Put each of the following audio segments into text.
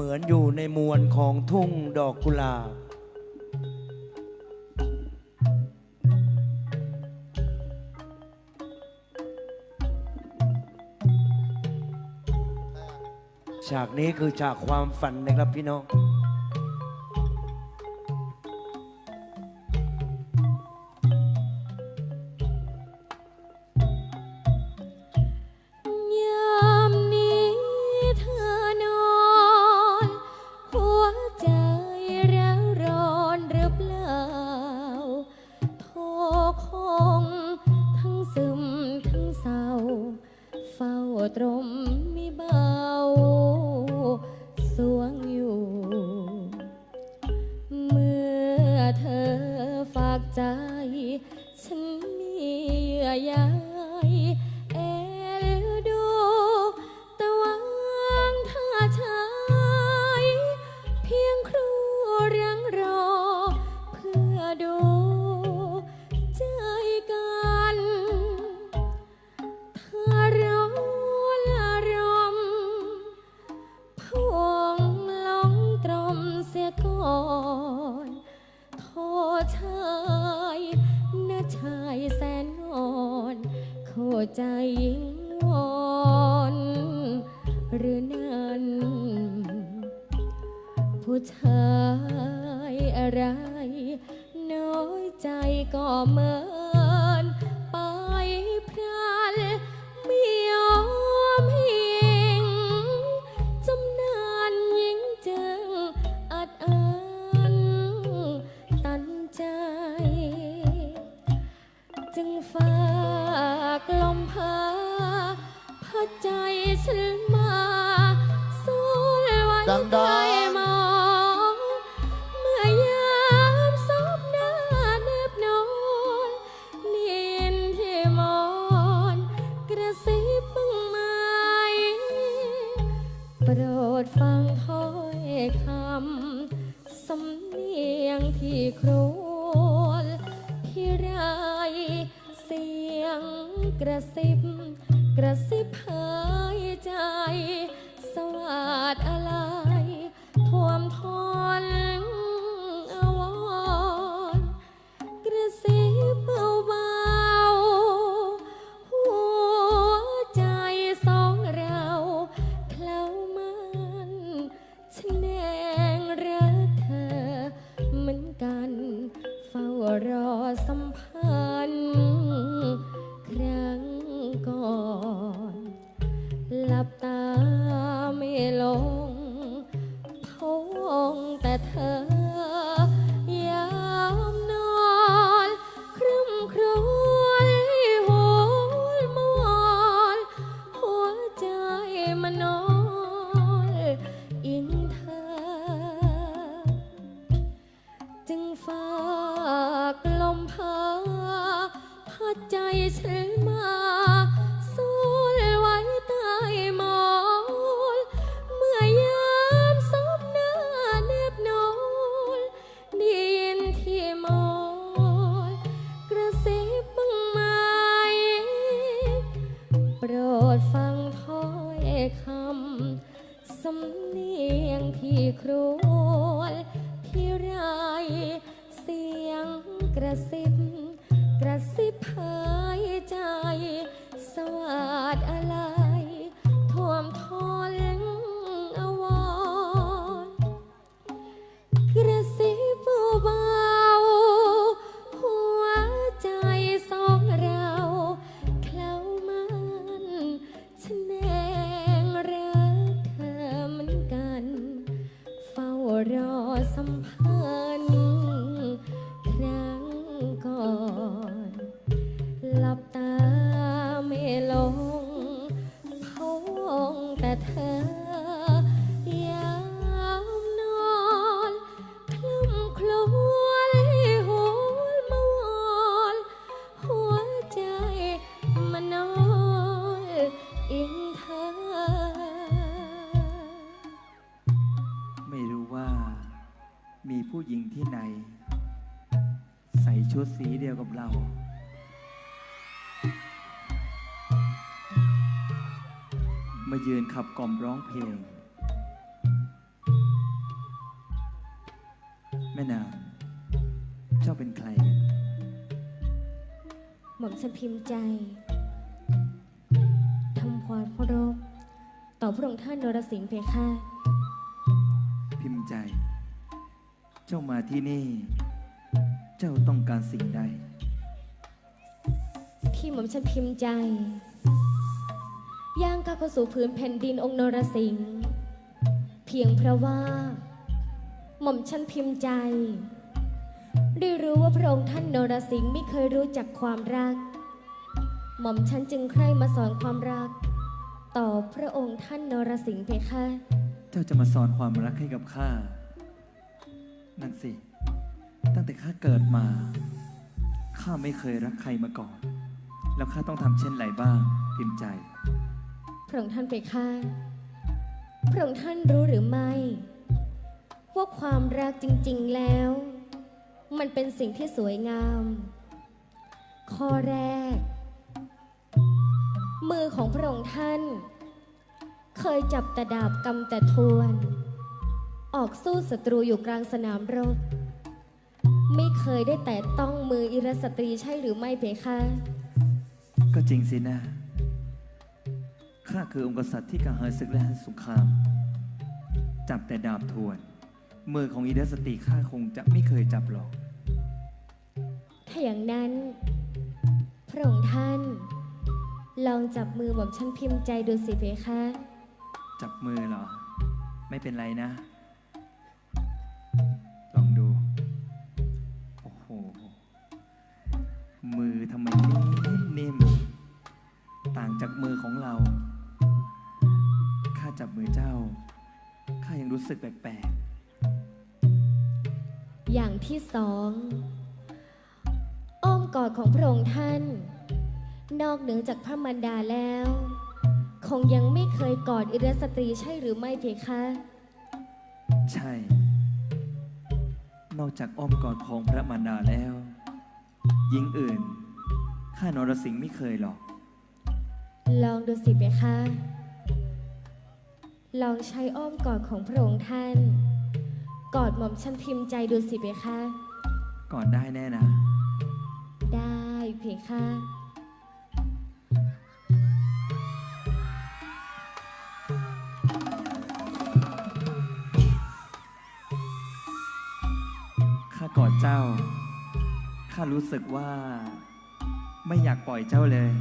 มือนอยู่ในมวลของทุ่งดอกกุหลาบ ฉากนี้คือฉากความฝันนะครับพี่น้อง คง ทั้งซึมทั้งเศร้า เฝ้าตรม ก่อนโทษชายนะชายแสนงอนเข้าใจยิ่งวอนหรือนั้น ผู้ชายอะไร น้อยใจก็เมื่อ ฝากลมพาพัดใจฉันมาสู้ไว้ดังๆใต้หมอง เมื่อยามซบหน้าแนบนอนนียนที่มอนกระซิบบ้างไหมโปรดฟังถ้อยคำสำเนียงที่ครู กระซิบ กระซิบหายใจ สวัสดอะไรท่วมทนอาวรกระซิบเบาๆหัวใจสองเราเคล้ามันฉันแองรักเธอเหมือนกัน เฝ้ารอสัมพันธ์ กระซิบกระซิบหา แต่เธอยามนอนคลุ่มคลวนหัวมวอนหัวใจมันนอนอิงเธอ ไม่รู้ว่ามีผู้หญิงที่ไหน ใส่ชุดสีเดียวกับเรา มายืนขับกล่อมร้องเพลงม่นางเจ้าเป็นใครกันหม่อมฉันพิมพ์ใจทำความเคารพต่อพระองค์ท่านนรสิงห์เพคะ พิมพ์ใจ เจ้ามาที่นี่ เจ้าต้องการสิ่งใด ที่หม่อมฉันพิมพ์ใจ ย่างก้าวเข้าสู่พื้นแผ่นดินองค์นรสิงห์เพียงเพราะว่า หม่อมฉันพิมพ์ใจ ได้รู้ว่าพระองค์ท่านนรสิงห์ไม่เคยรู้จักความรัก หม่อมฉันจึงใคร่มาสอนความรัก ต่อพระองค์ท่านนรสิงห์เพคะเจ้าจะมาสอนความรักให้กับข้า นั่นสิ ตั้งแต่ข้าเกิดมา ข้าไม่เคยรักใครมาก่อน แล้วข้าต้องทำเช่นไรบ้าง พิมพ์ใจ พระองค์ท่านไปค่าพระองค์ท่านรู้หรือไม่ ว่าความรักจริง ๆแล้ว มันเป็นสิ่งที่สวยงาม ข้อแรก มือของพระองค์ท่าน เคยจับแต่ดาบกำแต่ทวน ออกสู้ศัตรูอยู่กลางสนามรบ ไม่เคยได้แต่ต้องมืออิรสตรีใช่หรือไม่เพคะ ก็จริงสินะ ข้าคือองค์กษัตริย์ที่กระหายศึกและสงคราม จับแต่ดาบทวน มือของอีเดสติข้าคงจะไม่เคยจับหรอก ถ้าอย่างนั้น พระองค์ท่าน ลองจับมือหม่อมฉันพิมพ์ใจดูสิเพคะ จับมือเหรอ ไม่เป็นไรนะ ข้าจับมือเจ้า ข้ายังรู้สึกแปลกอย่างที่สองอ้อมกอดของพระองค์ท่าน นอกเหนือจากพระมารดาแล้ว คงยังไม่เคยกอดอิรสตรีใช่หรือไม่เพคะ ๆ ใช่ นอกจากอ้อมกอดของพระมารดาแล้ว หญิงอื่น ข้านรสิงห์ไม่เคยหรอก ลองดูสิเพคะ ลองใช้อ้อมกอดของพระองค์ท่าน กอดหม่อมฉันพิมพ์ใจดูสิเพคะ ก่อนได้แน่นะ ได้เพคะข้ากอดเจ้า ข้ารู้สึกว่า ไม่อยากปล่อยเจ้าเลย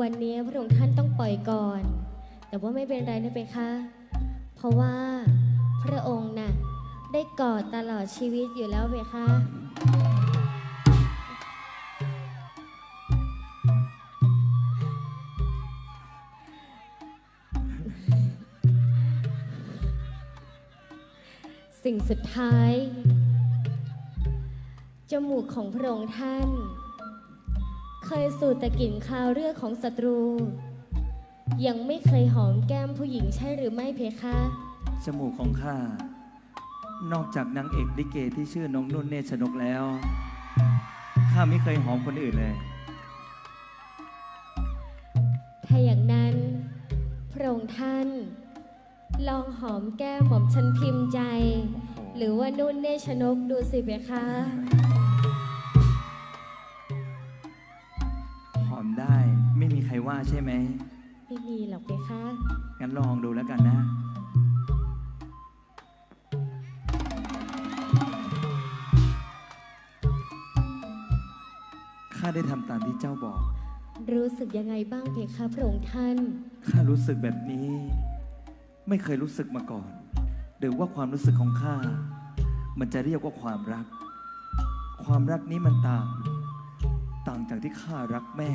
วันนี้พระองค์ท่านต้องปล่อยก่อน แต่ว่าไม่เป็นไรนะเพคะเพราะว่าพระองค์น่ะได้กอดตลอดชีวิตอยู่แล้วเพคะสิ่งสุดท้าย จมูกของพระองค์ท่าน เคยสูดแต่กลิ่นคาวเลือดของศัตรู ยังไม่เคยหอมแก้มผู้หญิงใช่หรือไม่เพคะ จมูกของข้า นอกจากนางเอกลิเกที่ชื่อน้องนุ่นเนชนกแล้ว ข้าไม่เคยหอมคนอื่นเลย ถ้าอย่างนั้น พระองค์ท่าน ลองหอมแก้มหม่อมชันพิมพ์ใจ หรือว่านุ่นเนชนกดูสิเพคะ ว่าใช่ไหม ไม่มีหรอกเพคะงั้นลองดูแล้วกันนะ ข้าได้ทำตามที่เจ้าบอก รู้สึกยังไงบ้างเพคะพระองค์ท่าน ข้ารู้สึกแบบนี้ ไม่เคยรู้สึกมาก่อน หรือว่าความรู้สึกของข้า มันจะเรียกว่าความรัก ความรักนี้มันต่าง ต่างจากที่ข้ารักแม่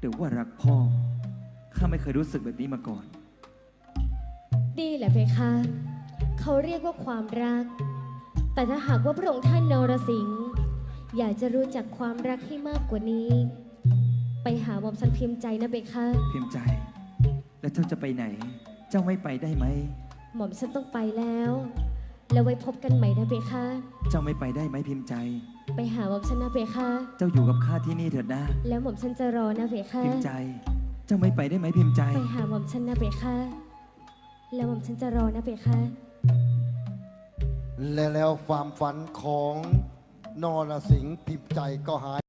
หรือว่ารักพ่อ ข้าไม่เคยรู้สึกแบบนี้มาก่อน ดีแหละเพคะ เขาเรียกว่าความรัก แต่ถ้าหากว่าพระองค์ท่านนรสิงห์อยากจะรู้จักความรักให้มากกว่านี้ ไปหาหม่อมชันพิมพ์ใจนะเพคะ พิมพ์ใจ แล้วเจ้าจะไปไหน เจ้าไม่ไปได้ไหม หม่อมฉันต้องไปแล้ว แล้วไว้พบกันใหม่นะเพคะ เจ้าไม่ไปได้ไหมพิมพ์ใจ ไปหาหม่อมฉันนะเพคะ เจ้าอยู่กับข้าที่นี่เถิดนะ แล้วหม่อมฉันจะรอนะเพคะ พิมพ์ใจ เจ้าไม่ไปได้ไหมพิมพ์ใจ ไปหาหม่อมฉันนะเพคะ แล้วหม่อมฉันจะรอนะเพคะ และแล้วความฝันของนรสิงห์พิมพ์ใจก็หาย